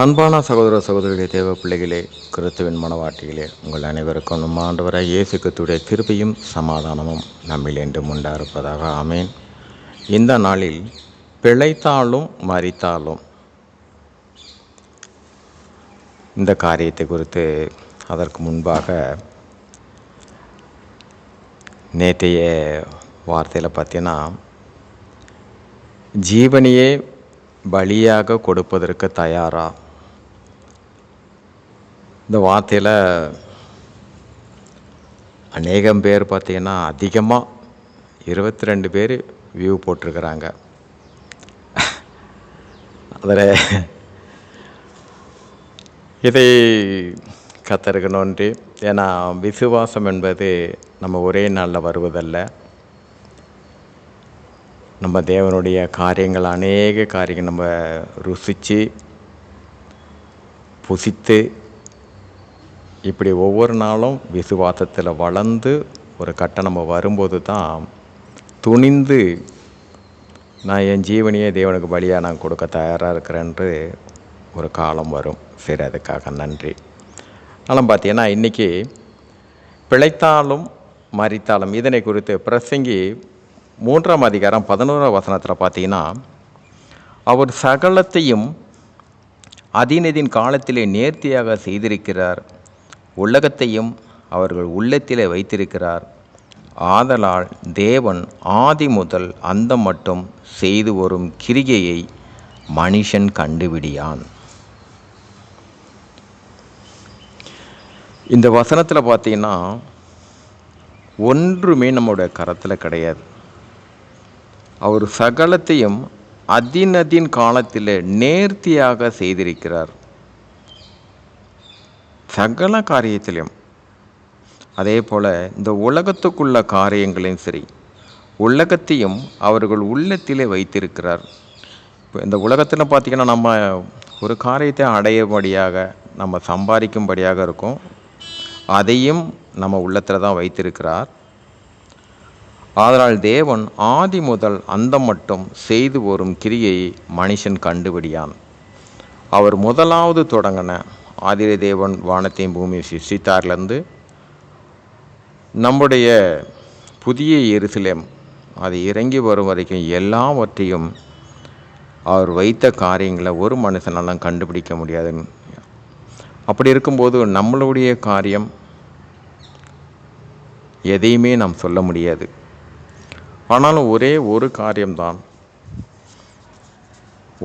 அன்பான சகோதர சகோதரிகளே தேவ பிள்ளைகளே கிறிஸ்துவின் மனவாட்டிகளே உங்கள் அனைவருக்கும் நம் ஆண்டவராய் இயேசு கிறிஸ்துடைய கிருபையும் சமாதானமும் நம்மில் என்றும் உண்டாயிருப்பதாக. ஆமேன். இந்த நாளில் பிழைத்தாலும் மறித்தாலும் இந்த காரியத்தை குறித்து அதற்கு முன்பாக நேற்றைய வார்த்தையில் பார்த்தீங்கன்னா ஜீவனையே பலியாக கொடுப்பதற்கு தயாரா? இந்த வார்த்தையில் அநேகம் பேர் பார்த்திங்கன்னா அதிகமாக இருபத்தி ரெண்டு பேர் வியூ போட்டிருக்கிறாங்க. அதில் இதை கத்திருக்கணுன்றி ஏன்னா விசுவாசம் என்பது நம்ம ஒரே நாளில் வருவதல்ல. நம்ம தேவனுடைய காரியங்கள் அநேக காரியங்கள் நம்ம ருசித்து புசித்து இப்படி ஒவ்வொரு நாளும் விசுவாசத்தில் வளர்ந்து ஒரு கட்டம் நம்ம வரும்போது தான் துணிந்து நான் என் ஜீவனையே தேவனுக்கு பலியாக நான் கொடுக்க தயாராக இருக்கிறேன்று ஒரு காலம் வரும். சரி அதுக்காக நன்றி. ஆனால் பார்த்தீங்கன்னா இன்றைக்கி பிழைத்தாலும் மறித்தாலும் இதனை குறித்து பிரசங்கி மூன்றாம் அதிகாரம் பதினோராம் வசனத்தில் பார்த்தீங்கன்னா அவர் சகலத்தையும் அதினதின் காலத்திலே நேர்த்தியாக செய்திருக்கிறார். உலகத்தையும் அவர்கள் உள்ளத்திலே வைத்திருக்கிறார். ஆதலால் தேவன் ஆதி முதல் அந்த மட்டும் செய்து வரும் கிரிகையை மனுஷன் கண்டுபிடியான். இந்த வசனத்தில் பார்த்தீங்கன்னா ஒன்றுமே நம்மளுடைய கரத்தில் கிடையாது. அவர் சகலத்தையும் அதினதின் காலத்தில் நேர்த்தியாக செய்திருக்கிறார். சகல காரியத்திலையும் அதே போல் இந்த உலகத்துக்குள்ள காரியங்களையும் சரி உலகத்தையும் அவர்கள் உள்ளத்திலே வைத்திருக்கிறார். இப்போ இந்த உலகத்தில் பார்த்திங்கன்னா நம்ம ஒரு காரியத்தை அடையபடியாக நம்ம சம்பாதிக்கும்படியாக இருக்கும். அதையும் நம்ம உள்ளத்தில் தான் வைத்திருக்கிறார். ஆதலால் தேவன் ஆதி முதல் அந்த மட்டும் செய்து வரும் கிரியை மனுஷன் கண்டுபிடியான். அவர் முதலாவது தொடங்கின ஆதிர தேவன் வானத்தையும் பூமியை சிருஷ்டித்தார்லேருந்து நம்முடைய புதிய எருசலேம் அது இறங்கி வரும் வரைக்கும் எல்லாவற்றையும் அவர் வைத்த காரியங்களை ஒரு மனுஷனெல்லாம் கண்டுபிடிக்க முடியாது. அப்படி இருக்கும்போது நம்மளுடைய காரியம் எதையுமே நாம் சொல்ல முடியாது. ஆனாலும் ஒரே ஒரு காரியம்தான்.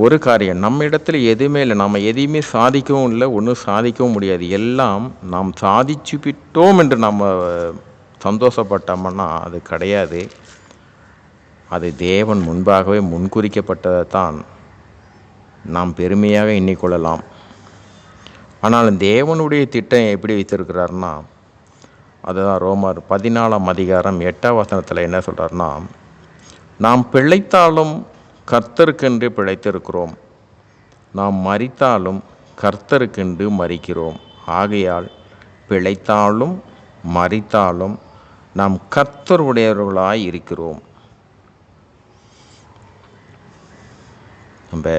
ஒரு காரியம் நம்ம இடத்துல எதுவுமே இல்லை நம்ம எதையுமே சாதிக்கவும் இல்லை ஒன்றும் சாதிக்கவும் முடியாது. எல்லாம் நாம் சாதிச்சு விட்டோம் என்று நம்ம சந்தோஷப்பட்டோம்னா அது கிடையாது. அது தேவன் முன்பாகவே முன்குறிக்கப்பட்டதை தான் நாம் பெருமையாக எண்ணிக்கொள்ளலாம். ஆனால் தேவனுடைய திட்டம் எப்படி வைத்திருக்கிறார்னா அதுதான் ரோமர் பதினாலாம் அதிகாரம் எட்டாம் வசனத்தில் என்ன சொல்கிறார்னா நாம் பிழைத்தாலும் கர்த்தருக்கென்று பிழைத்திருக்கிறோம். நாம் மறித்தாலும் கர்த்தருக்கென்று மறிக்கிறோம் ஆகையால் பிழைத்தாலும் மறித்தாலும் நாம் கர்த்தருடையவர்களாய் இருக்கிறோம். நம்ம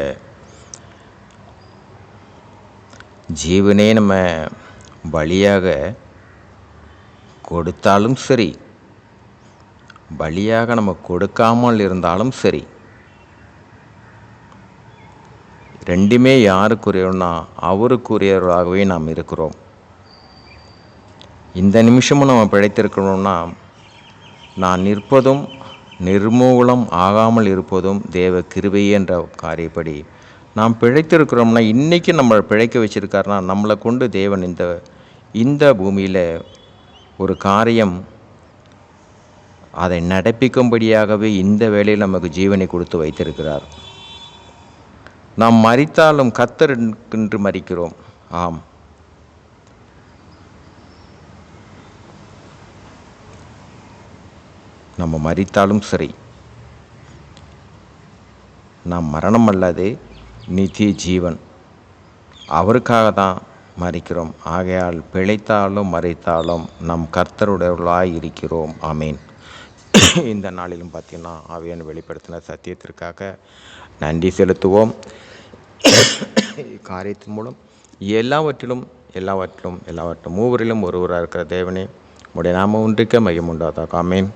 ஜீவனே நம்ம பலியாக கொடுத்தாலும் சரி பலியாக நம்ம கொடுக்காமல் இருந்தாலும் சரி ரெண்டுமே யாருக்குரியவனா அவருக்குரியவராகவே நாம் இருக்கிறோம். இந்த நிமிஷமும் நம்ம பிழைத்திருக்கணும்னா நான் நிற்பதும் நிர்மூலம் ஆகாமல் இருப்பதும் தேவ கிருபை என்ற காரியப்படி நாம் பிழைத்திருக்கிறோம்னா இன்றைக்கி நம்மளை பிழைக்க வச்சுருக்காருனா நம்மளை கொண்டு தேவன் இந்த இந்த பூமியில் ஒரு காரியம் அதை நடப்பிக்கும்படியாகவே இந்த வேலையில் நமக்கு ஜீவனை கொடுத்து வைத்திருக்கிறார். நாம் மறித்தாலும் கத்தர் என்று மறிக்கிறோம் ஆம். நம்ம மறித்தாலும் சரி. நாம் மரணம் அல்லது நித்திய ஜீவன். அவருக்காக தான் மறிக்கிறோம் ஆகையால் பிழைத்தாலும் மறைத்தாலும் நம் கர்த்தருடையவர்களாய் இருக்கிறோம். ஆமீன். இந்த நாளிலும் பார்த்தீங்கன்னா ஆவியான வெளிப்படுத்தின சத்தியத்திற்காக நன்றி செலுத்துவோம். காரியத்தின் மூலம் எல்லாவற்றிலும் எல்லாவற்றிலும் எல்லாவற்றிலும் மூவரிலும் ஒருவராக இருக்கிற தேவனே உடைய நாம ஒன்றிக்க மையம் உண்டாதாக ஆமேன்.